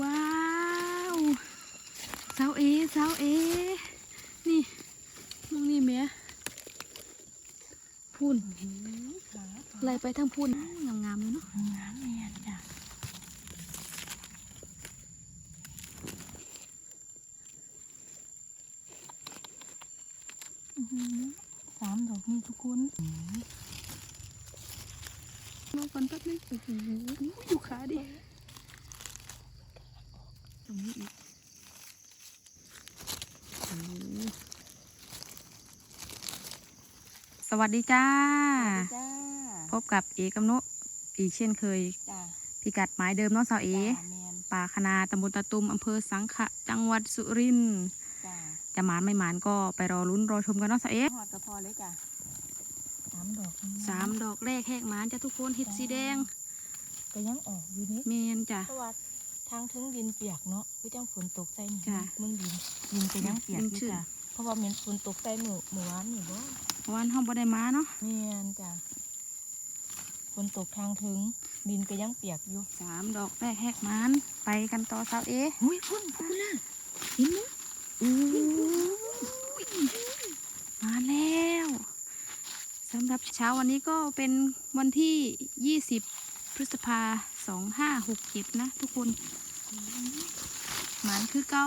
ว้าวสาวเอสาวเอ นี่มองนี่แม่พูนขาไหลไปทางพูนงามๆเลยเนาะ งามเนียนจ้ะอื้อหือสามดอกนี่ทุกคน มองก่อนแป๊บนึงโอ้โหอยู่ขาดิตรงนี้อีกโอ้โหส วัสดีจ้า จ้าพบกับเอกำนุอีกเช่นเคย จ้าพิกัดหมายเดิมเนาะสาวเอ จ้าแมนป่าคณาตำบลตะตุมอำเภอสังขะ จังหวัดสุรินทร์จ้าจะหมานไม่หมานก็ไปรอลุ้นรอชมกันเนาะสาวเอหอดก็พอเลยจ้ะสามดอกนี่สามดอกแรกแหกหมานจ้ะทุกคนเห็ดสีแดงก็ยังออกอยู่นี่เมนจ้ะ เพราะว่าทางถึงดินเปียกเนาะพี่จังฝนตกใส่นี่จ้ะมึงดินดินก็ยังเปียกดินอยู่ชื้นจ้ะ เพราะว่าเหม็นฝนตกใส่มือมือวานนี่บ่วันห้องบ่ได้มาเนาะแม่นจ้ะฝนตกทางถึง ดินก็ยังเปียกอยู่สามดอกแรกแหกหมานไปกันต่อสาวเอหุ้ยคุณคุณล่ะเห็นไหมอู้ยมาแล้วสำหรับเช้าวันนี้ก็เป็นวันที่ 20 พฤษภาสองห้าหกเจ็ดนะทุกคนหมานคือเก้า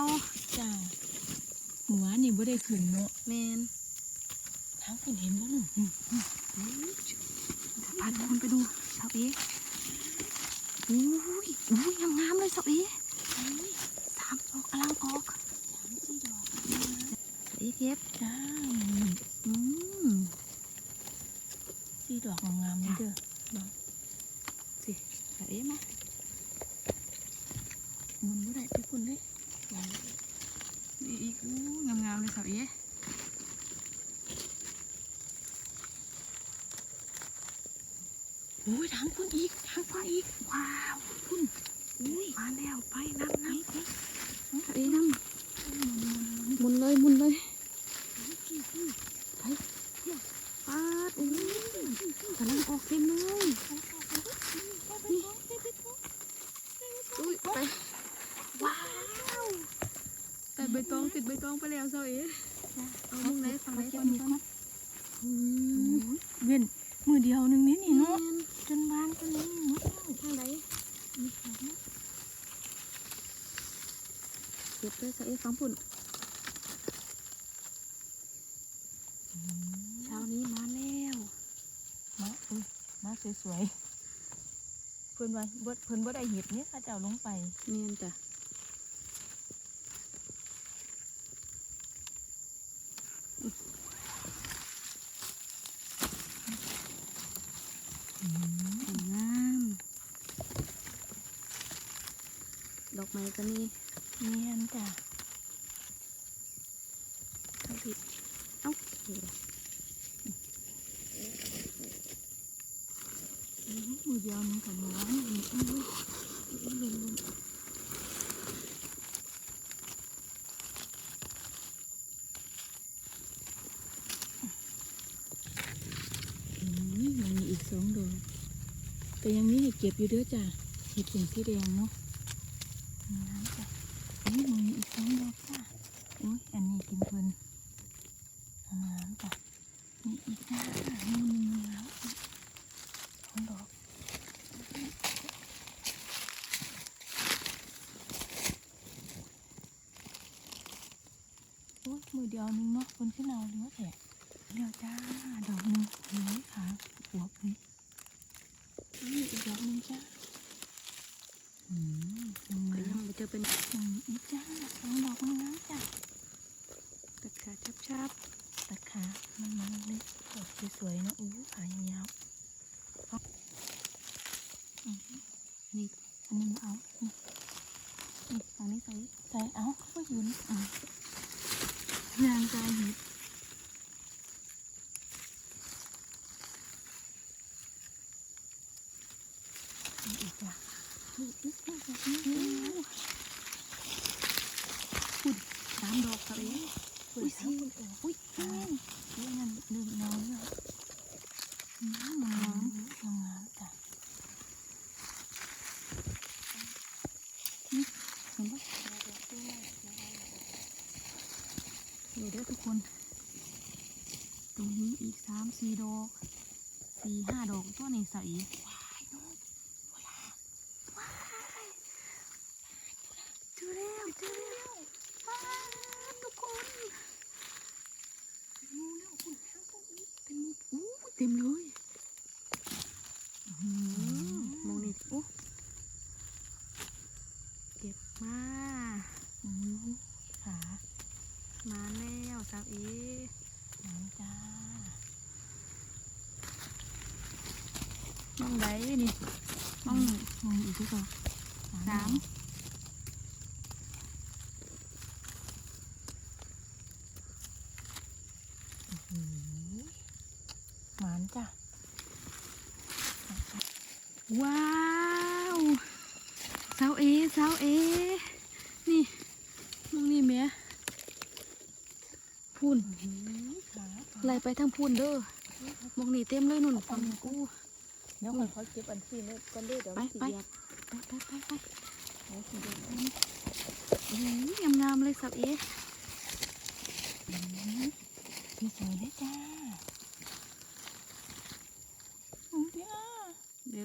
จ้ะมือวานนี่บ่ได้ขึ้นเนาะเมนทางคุณเห็นบ่ลูกอืมจะพาทุกคนไปดูสาวเออุ้ยอุ้ยงามๆเลยสาวเอสามดอกกำลังออกสามสี่ดอกสาวเอเก็บจ้าอืมสี่ดอกงามๆนี่เด้อสิสาวเอมาหมันบ่ได้ไปคุณเลยนี่ อีกอู้งามๆเลยสาวเอโอ้ยทางคุณอีกทางคุณอีก ว้าวคุณอุ้ยมาแล้วไปน้ำน้ำไปสาวเอน้ำหมุนเลยหมุนเลยไปปาดอู้กำลังออกเต็มเลยนี่อุ้ยไปว้าวแต่ ใบตองติดใบตองไปแล้วสาวเอเอาตรงไหนฝั่งไหนฝั่งนี้ก่อนอืมเว้นมือเดียวหนึงนี่นี่เนาะเนาะจนบานจนนี้หมดแล้วทางไหนเก็บเลยสาวเอฟังปุ่นเช้านี้มาแล้วมาอุ้ยมาสวยๆเพิ่นว่าบ่เพิ่นบ่ได้เห็ดเนี่ยข้าเจ้าลงไปเนียนจ้ะ งามดอกไม้ก็มีเนียนจ้ะทั้งผิดเอ้าเดี๋ยวมือเดียวหนึงกับมือวานนี่อื้ออื้ออื้อลงลงอืมยังมีอีกสองดอกแต่ยังมีให้เก็บอยู่เด้อจ้ะเห็ดสีสีแดงเนาะ น้ำจ้ะนี่มันมีอีกสองดอกจ้ะโอ้ยอันนี้กินเพลินน้ำจ้ะนี่อีกจ้านี่หนึ่งแล้วสองดอก โอ้ยมือเดียวนึงเนาะคนขึ้นเอาเลือแผลเดียวจ้า ดอกหนึงเหลือยขาหัวบเลยนี่อีกดอกหนึงจ้าอืมตรง ก็ นี้ ยังไม่เจอเป็น ตรงนี้อีกจ้าสองดอกนึงแล้วจ้า ตะขาชับชับ ตัดขามันมันเลยดอกสวยๆเนาะอู้ขายาวๆเอาอืม ๆนี่ อันนี้มาเอานี่ นี่ฝั่งนี้สวย ใส่เอาก็ยืน อะ งานกายเห็ดนี่อีกจ้ะนี่อีกจ้ะแบบนี้ คุณสามดอกสวย อุ้ยสิอุ้ยแห้งนี่มันดึงน้อยอะน้ำน้ำน้ำน้ำจ้ะ ห็นปะ เดี๋ยวเด้อทุกคน ตรงนี้อีกสามสี่ดอกสี่ห้าดอกตัวนี้ใส่ว้ายน้องว้ายว้ายเจอแล้วเจอแล้วว้ายทุกคนเป็นงูแล้วคุณทั้งตรงนี้เป็นงูอู้เต็มเลยอื้อหือมองนี่โอ้เก็บมาอู้ขา มาแล้วสาวเอน้ำจ้ามองไดนี่มองมองอีกที่ก่อนสามหมานจ้ะ ว้าวสาวเอสาวเอ นี่มองนี่แม่พูนไล่ไปทางพูนเด้อมองนี่เต็มเลยนุ่นฟังกูเดี๋ยวคนเขาเก็บอันที่นี่ก่อนเด้อเดี๋ยวไปมันสิไปเหยียบไปไปไปไปเดี๋ยวสิเหยียบอื้องามงามๆเลยสาวเอพี่สวยเลยจ้าโอ้ยจ้า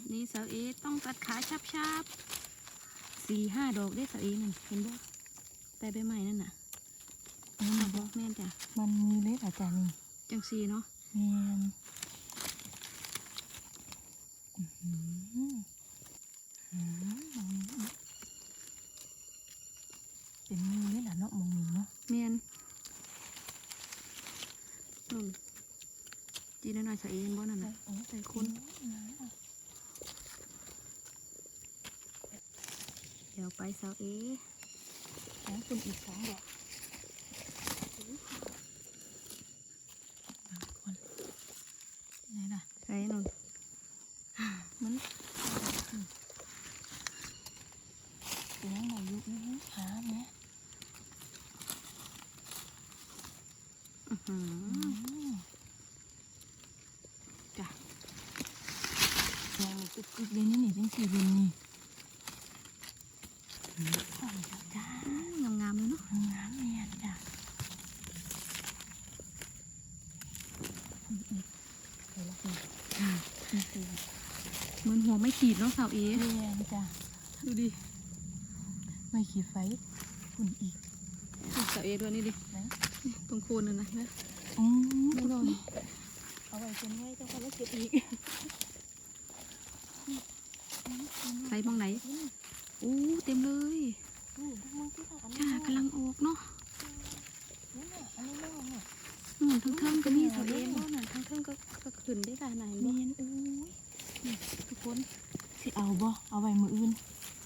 แบบนี้สาวเอต้องตัดขาชับชับๆสี่ห้าดอกได้สาวเอนั่นเห็นบ่ใต้ใบไม้นั่นน่ะอืมบอกแม่นจ้ะมันมีเล็ดอาจารย์นี่จังสีเนาะแมนอื้อหืออื้อหือมองนี้เป็นมือเลยล่ะเนาะมองนี้เนาะแม่นนุ่นจีนหน่อยๆสาวเอเห็นบ่นั่นน่ะโอ้ใส่คน เดี๋ยวไปสาวเอแล้วคุณอีกสองดอกคนไหนล่ะใส่นุ่นมันเป็นยังไงอยู่อื้อขาแม่อื้อหืออืม จ้ะ แรงกึกกึกเลยนี่นี่จังสี่เดือนนี่ใส่แล้วจ้างามงามๆเลยเนาะ งามเนียนจ้ะอีกเดี๋ยวละคุณอีกที เหมือนหัว ไม่ขีดเนาะสาวเอเนียนจ้ะดูดิไม่ขีดไฟคุณอีกสาวเอด้วยนี่ดินะนี่ตรงโคนนั่นนะนะอืมไม่ลอยเอาไว้เป็นไว้เจ้าค่ะแล้วเก็บอีกใส่มองไหนอู้เต็มเลย นี่ดูมึงที่ค่ะอันนี้ จ้ากำลังออกเนาะ นี่น่ะอันนี้แม่เนี่ย นู่นทั้งเทิงก็มีสาวเอเนาะนั่นทั้งเทิงก็ก็ขึ้นได้หลายไหน เนี บ่ ยนอุ้ย ทุกคน สิเอาบ่เอาไว้มืออื่น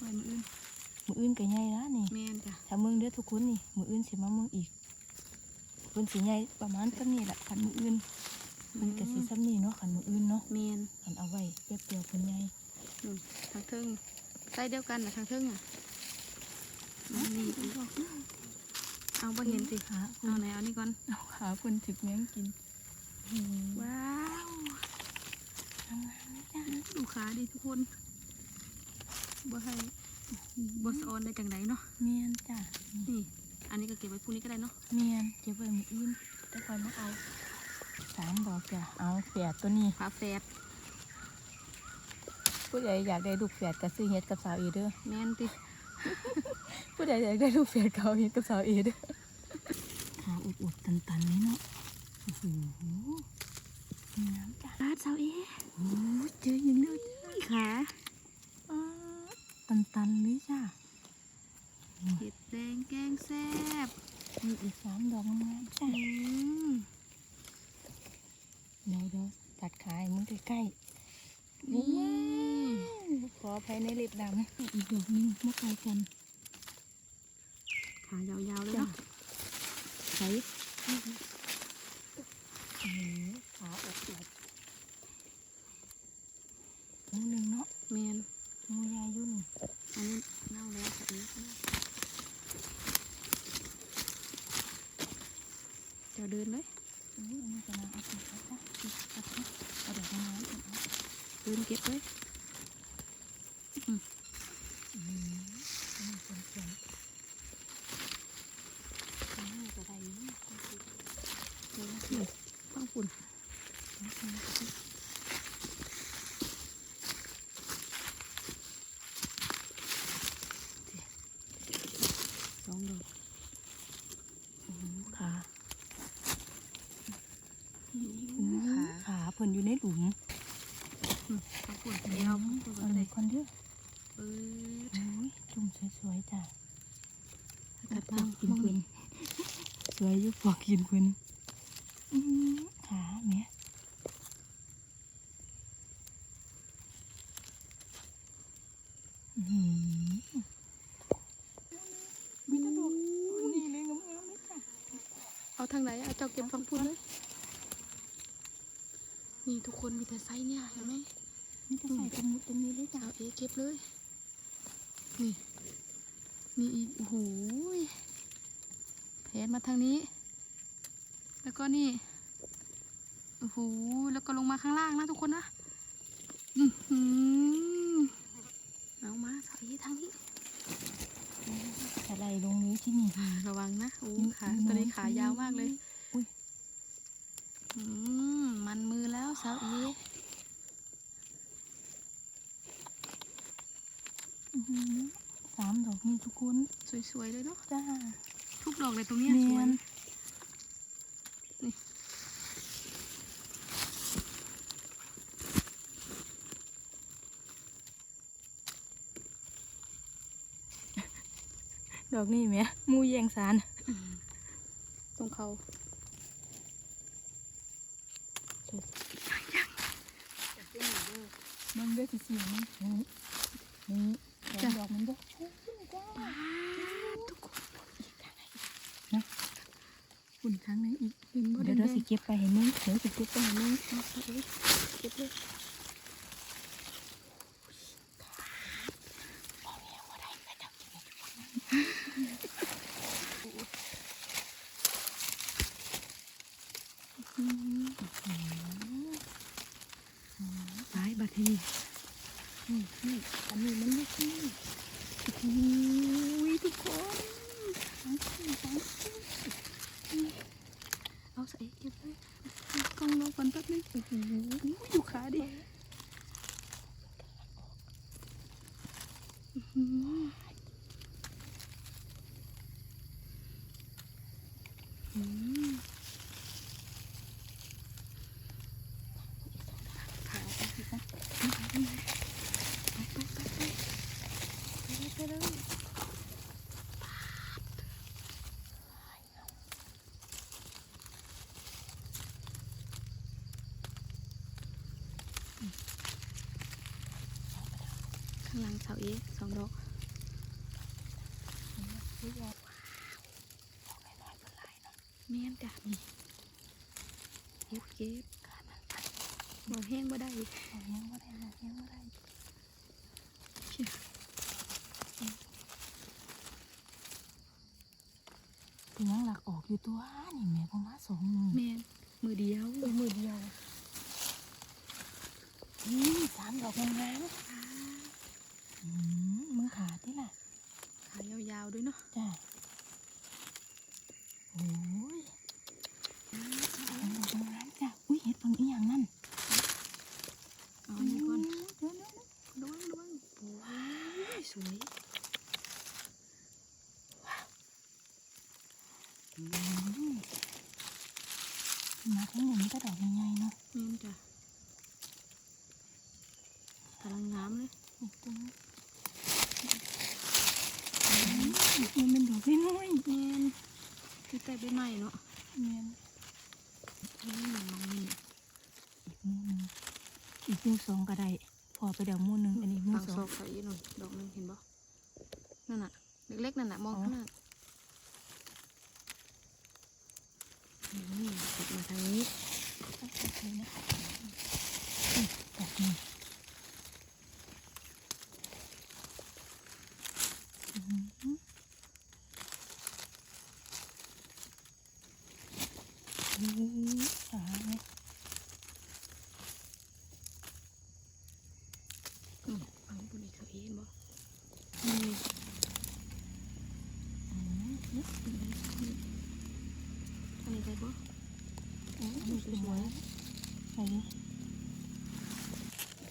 ไว้มืออื่น มืออื่นก็ใหญ่ละนี่ แม่นจ้ะ ถ้ามึงเด้อทุกคนนี่มืออื่นสิมามึงอีกเพิ่น สิใหญ่ประมาณปานนี้แหละคันมืออื่นมันก็สิซ้ำนี่เนาะคันมืออื่นเนาะแม่นคันเอาไว้เปรียบเดียวเพิ่นใหญ่นู่นทั้งเทิงใส่เดียวกันนะทั้งเทิงอะเอานี่อีกเอาบ่เห็นสิขาเอาไหนเอานี่ก่อนเอาขาเพิ่นถึกแมงกินอืมว้าวงามนะจ้ะดูขาดิทุกคนบ่ให้บ่สะออนได้จังไดเนาะเมียนจ้ะนี่ อันนี้ก็เก็บไว้พรุ่งนี้ก็ได้เนาะเมียนเก็บไว้มืออื่นแต่ก่อนมาเอาสามดอกจ้ะเอาแฝดตัวนี้ฝาแฝดผู้ใดอยากได้ลูกแฝดก็ซื้อเฮ็ดกับสาวเอเด้อแม่นติผู้ใดอยากได้ลูกแฝดก็เอาเฮ็ดกับสาวเอเด้อขาอุดๆตันๆนี่เนาะโอ้โหน้ำจ้ะลาดเสาเอโอ้ยเจอยิงเด้อจ้ะขาอ้าตันๆเลยจ้ะ เห็ดแดงแกงแซ่บมีอีกสามดอกงามๆจ้ะอืมเดี๋ยวเดี๋ยวตัดขายมึงใกล้ๆนี่ขอภายในเล็บดำอีกดอกหนึงมาไกลกันขายาวๆเลยจ้ะเนาะใช้ขาอดอดนิดนึงเนาะแม่นงูยายุ่นอันนี้เน่าแล้วค่ะอีจะ เดินเลยอุ้ยอันนี้จะมาเอาไปเอาไปเอาไปเอาดอกไม้ก่อนเอาเดินเก็บเลยอืมอันนี้เป็นเศจ้ะอันนี้ก็ได้อยู่นี่นะนี่ฟังฝุ่น สองดอกอืมขา ขา ขาเพิ่นอยู่ในหลุม ฟังฝุ่นเดียวฟังฝุ่น เอา ก็ เล ได้ ยคนเด้อ ปื๊ด โอ้ยจุ่มสวยๆจ้ะ กัด ปอ บ้าง กกินเพิ่น สวยอยู่ปอกกินเพิ่นอืมขาแม่อื้อหือมีแตะดอกนี่เลยงามๆเลยจ้ะเอาทางไหนเอาเจ้าเก็บฟังฝุ่นเลยนี่ทุกคนมีแต่ไซส์เนี่ยเห็นไหมมีแต่ใส่ตรงมุดตรงนี้เลยจ้ะเอาเอเก็บเลย นี่ นี่อีกโอ้โหยแผนมาทางนี้ แล้วก็นี่โอ้โหแล้วก็ลงมาข้างล่างนะทุกคนนะอือหือเอามาใส่ทางนี้อะไรลงนี้ที่นี่ ระวังนะโอ้อืมขาอืมตัวนี้ขายาวมากเลยอุ้ยอืมมันมือแล้วสาวอีอื้อหือสามดอกนี่ทุกคน สวยๆเลยเนาะจ้าทุกดอกเลยตรงเนี้ยเนีสยวยนนี่ ดอกนี่แหม่หมูแยงสารตรงเขามันเลือดสีมันนี่นี่แถมดอกมันด้วยจ้าทุกคนฝุ่นครั้งไหนอีกเห็นบ่ เก็บไปเห็นมึงเดี๋ยวสิเก็บไปเห็นมึงเก็บเลยตายบัดทีนี่อันนี้มันไม่ใช่ โอ้ยทุกคน ทั้งคู่ทั้งคู่ เอาใส่เก็บเลยกล้องรอก่อนแป๊บนึงโอ้โหดูขาดิอื้อหืออืมขาไปสิคะไปไปไปไปไปเลยข้างหลังเสาเอกสองดอกเมียนจ้ะนี่เก็บเก็บบ่แห้งบ่ได้บ่แห้งบ่ได้บ่แห้งบ่ได้ เชี่ย เป็นยังหลักออกอยู่ตัวนี่แม่ประมาณสองมือ แม่นมือเดียว เออมือเดียวนี่สามดอกงามๆอืมมือขาที่ล่ะ ขา ยาวๆด้วยเนาะจ้ะโอ้ยสามดอกงามๆจ้ะอุ้ยเห็ดฟังอีหยังนั่น เอาอันนี้ก่อน เดี๋ยวๆ ระวังระวังว้าวสวย ๆอืมมาทั้งหนึ่งก็ดอกใหญ่ๆเนาะ แม่นจ้ะกำลังงามเลย นี่ตรงนี้อืมมันเป็นดอกน้อย แม่นคือแต่ใบไม้เนาะ ๆแม่น อืมน้องนี่ อีกมือหนึ่งอีก มือสองก็ได้ พอไปเดี๋ยวมือหนึ่งอันนี้มือฟังสอซองกใส่อีกหน่อยดอกหนึงเห็นบ่นั่นน่ะ เล็กๆนั่นน่ะมองอ๋อข้างหน้านี่กดมาทางนี้โอเคนะอืมดอกนี้อืมอืมขาไหม อืมฟังบนอีกเขาเห็นบ่นี่ อันนี้ใส่บ่ โอ้ยนี่สวยใส่ดิ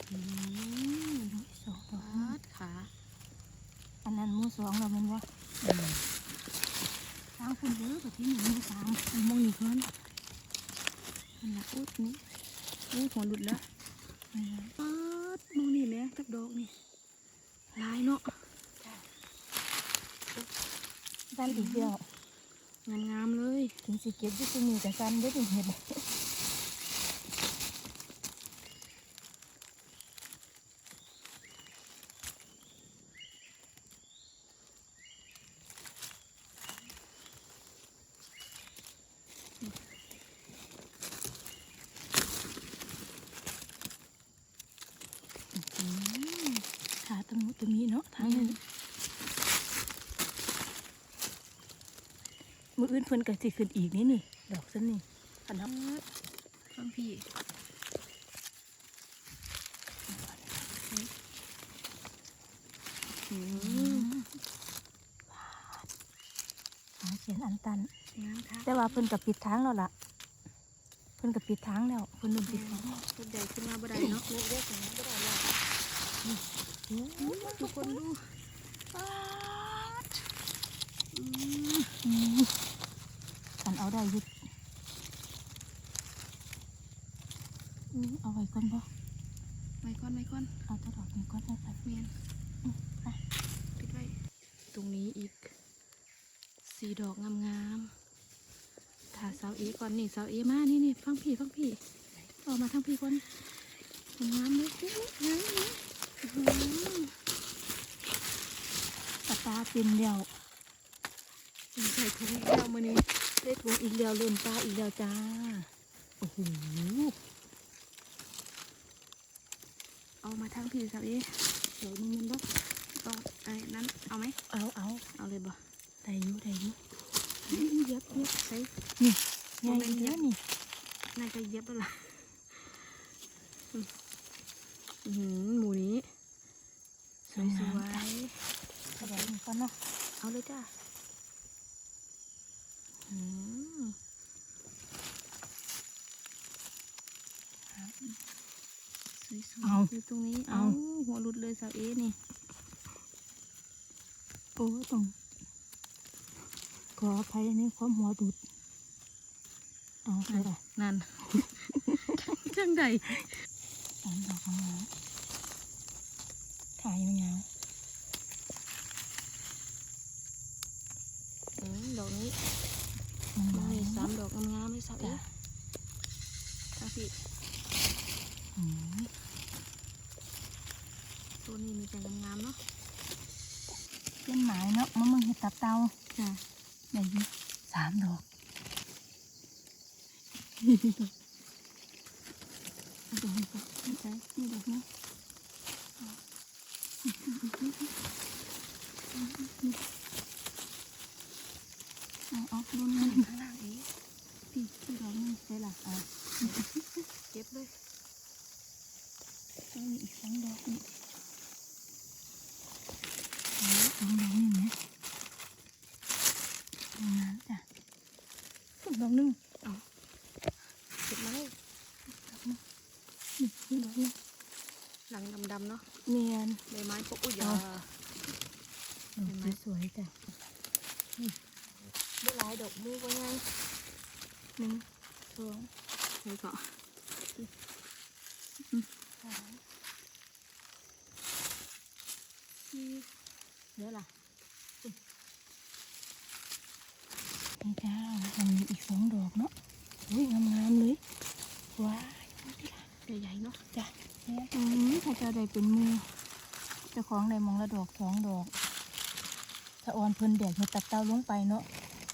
อืม สองดอก ปาดขา อันนั้นหมูสองเราเป็นว่าสามคนเยอะกว่าที่หนึ่งหมูสาม เอามองนี่ก่อนอันละอุ๊ดนี่อู้ หัวหลุดแล้วปาดมองนี่แหม่จักดอกนี่ลายเนาะด้านอีกเดียวงามๆเลยถึงสิเก็บที่สิบมือแต่สั้นได้ถึงเห็ด ขา ตะมุตะมีเนาะทางนี้มืออื่นเพิ่นก็สิขึ้นอีกนี่นี่ ดอกซันนี่ขันทับฟังพี่อืมหาเขียนอันตันงามค่ะแต่ว่าเพิ่นกับปิดทางแล้วล่ะ เพิ่นกับปิดทางแล้วเพิ่นลืมปิดทางต้นใหญ่ขึ้นมาบ่ได้เนาะเล็กเล็กอย่างนี้ก็ได้แล้ว ทุกคนดูขันเอาได้อยุดอืมเอาไว้ก่อนบ่ไม่ก้อนไม่ก้อน เอาแตัวดอกนี้ก่อนนะจ๊ะเมียนอืมไปปิดไว้ตรงนี้อีกสีดอกงามๆถ้าสาวเอก่อนนี่สาวเอมานี่นี่ฟังพี่ฟังพี่ออกมาทั้งพี่คนงามเลยงามเลยอื้อหือ ตาตาเต็มแล้วใส่ถุงแล้วมือนี้ได้ถุงอีกแล้วเริ่มปลาอีกแล้วจ้า โอ้โห เอามาทั้งพี่สาวเอเดี๋ยวนี้มันบ่ต่อไอ้นั้น เอาไหม เอาเอา เอาเลยบ่ได้อยู่ได้อยู่เย็บเย็บใส่นี่บ่ไงแม่นเย็เนี้ยบนี่ น่าจะเย็บแล้วล่ะอืมอื้อ หือหมูนี้สวยสวยกระดาษนี้ก่อนเนาะๆเอาเลยจ้าอืมสวยๆอยู่ตรงนี้ เอาหัวหลุดเลยสาวเอนี่โอ้ต้องขออภัยในความหัวดุด เอาไปละนั่นจังใด สามดอกของเราถ่ายยาวอืมดอกนี้ๆมันดอกมานี้สาสามมดอกงามๆเลยสาวเอทางพี่อืมตัวนี้มีแต่งามๆเนาะเป็นหมายเนาะมันมึงเห็ดตับเตาจ้ะได้อยิสามดอกเอาดอกนี้ก่อนนี่ใช่นี่ดอกนี้เอาเอาโดนมันข้างล่างอีกพี่พี่ดอกนี่ใช่ละอะเก็บเลยต้องมีอีกสองดอกนี่เอาสองดอกนี่ไหมเอาน้ำจ้ะอีกดอกหนึงเก็บมาเลย นี่อีกดอก หนึงหลังดำๆเนาะเนียนใบไม้พวกอุ้ยยาดอกสวยๆจ้ะนี่ไม่หลายดอกมูก็ไงหนึ่งสองใส่เกาะสามสี่เดี๋ยวล่ะนี่จ้ามันมีอีกสองดอกเนาะอุ้ยงามๆเลยว้าย ใหญ่ๆเนาะ จ้ะอืมถ้าเจะได้เป็นมือเจ้าของได้มองละดอกสองดอก ถ้าออนเพิ่นแดกเห็ดตับเต้าลงไปเนาะ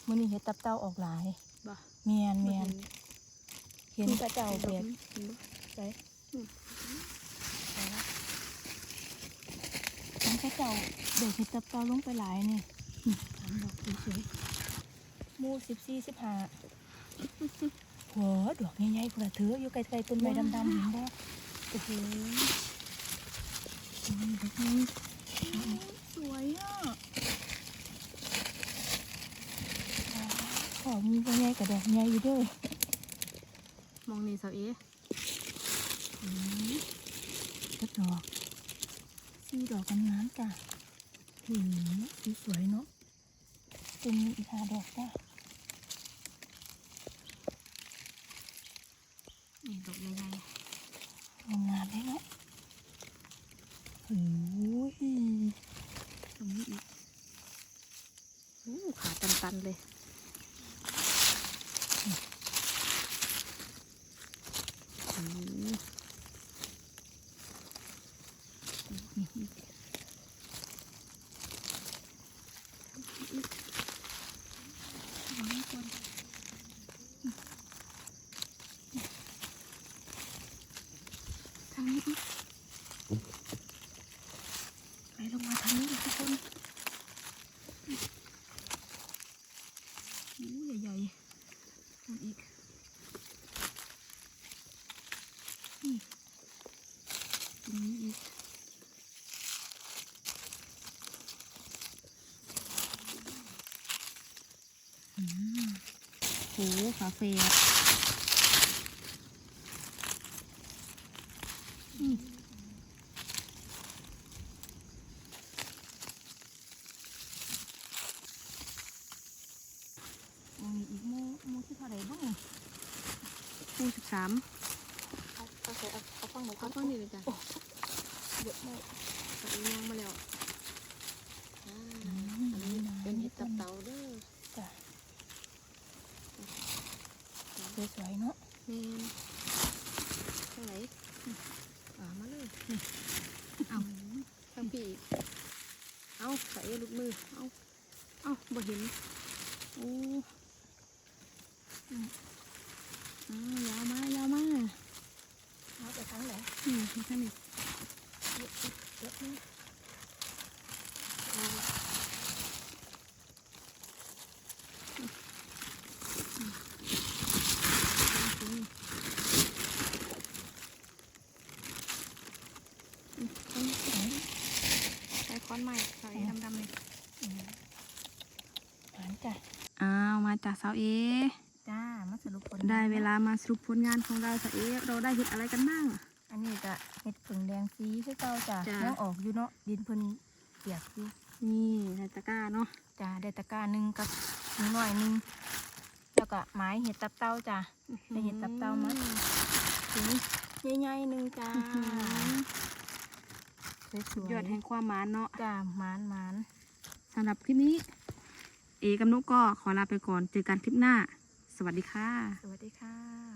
มื้อนี้เห็ดตับเต้าออกหลายบ่เมียนเมียนเห็นกระเจ้าดแบอกบนี้เห็นบ่ใส่เห็นกระเจ้าเด็กเห็ดตับเต้าลงไปหลายนี่นี่สามดอกสวยๆหมูสิบสี่สิบห้า โหดอกใหญ่ๆกระเถืออยู่ไกลๆต้นไม้ดำๆเห็นบ่โอ้โหอืมดอกนี้สวยอะ ขอมีตัวใหญ่กับดอกใหญ่อยู่เด้วย มองนี่เสาเอ ก็ดอกสี่ดอกกันน้ำจ้ะหืมสีสวยเนาะเป็นอีกห้าดอกจ้ะ นี่ดอกใหญ่ งามเลยเนาะโอ้ย ๆตรงนี้อีกโอ้ขาตันๆ เลยอืม ทางนี้อีกไหลลงมาทางนี้อีกทุกคนอู้ใหญ่ๆนู่นอีกนี่ตรงนี้อีกอืมโหคาเฟ่อะอืม มีอีกโมโมที่เท่าไหร่บ้าง คู่สิบสาม เอาเอาใส่เอาเอาฟังหน่อย เอาต้นนี้เลยจ้ะ เยอะมาก ตัดยางมาแล้วอ่าอันนี้เป็นเห็ดตับเต่าเด้อ จ้ะสวยๆเนาะแมนทางไหนอ่ามาเลยเอาทางพี่เอาใส่ลูกมือ เอาเอาบ่เห็นโอ้อืมอ่ายาวมายาวมาเอาไปทั้งไหนอืมนี่ท่านนี่ เยอะเยอะมาก ใช้ค้อนใหม่ใส่ดำๆเลยหวานจ้ะอ้าวมาจากสาวเอจ้ามาสรุปผลได้เวลามาสรุปผลงานของเราสาวเอเราได้เห็ดอะไรกันบ้างอันนี้จะเห็ดผึ่งแดงสีคือเก่าจ้ะจ้ะยังออกอยู่เนาะดินเพิ่นเปียกอยู่นี่ในตะกร้าเนาะจ้าได้ตะกร้าหนึ่งกับหนึ่งหน่อยหนึ่งแล้วก็ไม้เห็ดตับเต้าจ้ะได้เห็ดตับเต่ามั้ยถึงใหญ่ๆหนึ่งจ้า สวยๆยอดแห่งความหมานเนาะจ้าหมานหมานสำหรับคลิปนี้ เอกับนุกก็ขอลาไปก่อน เจอกันคลิปหน้า สวัสดีค่ะ สวัสดีค่ะ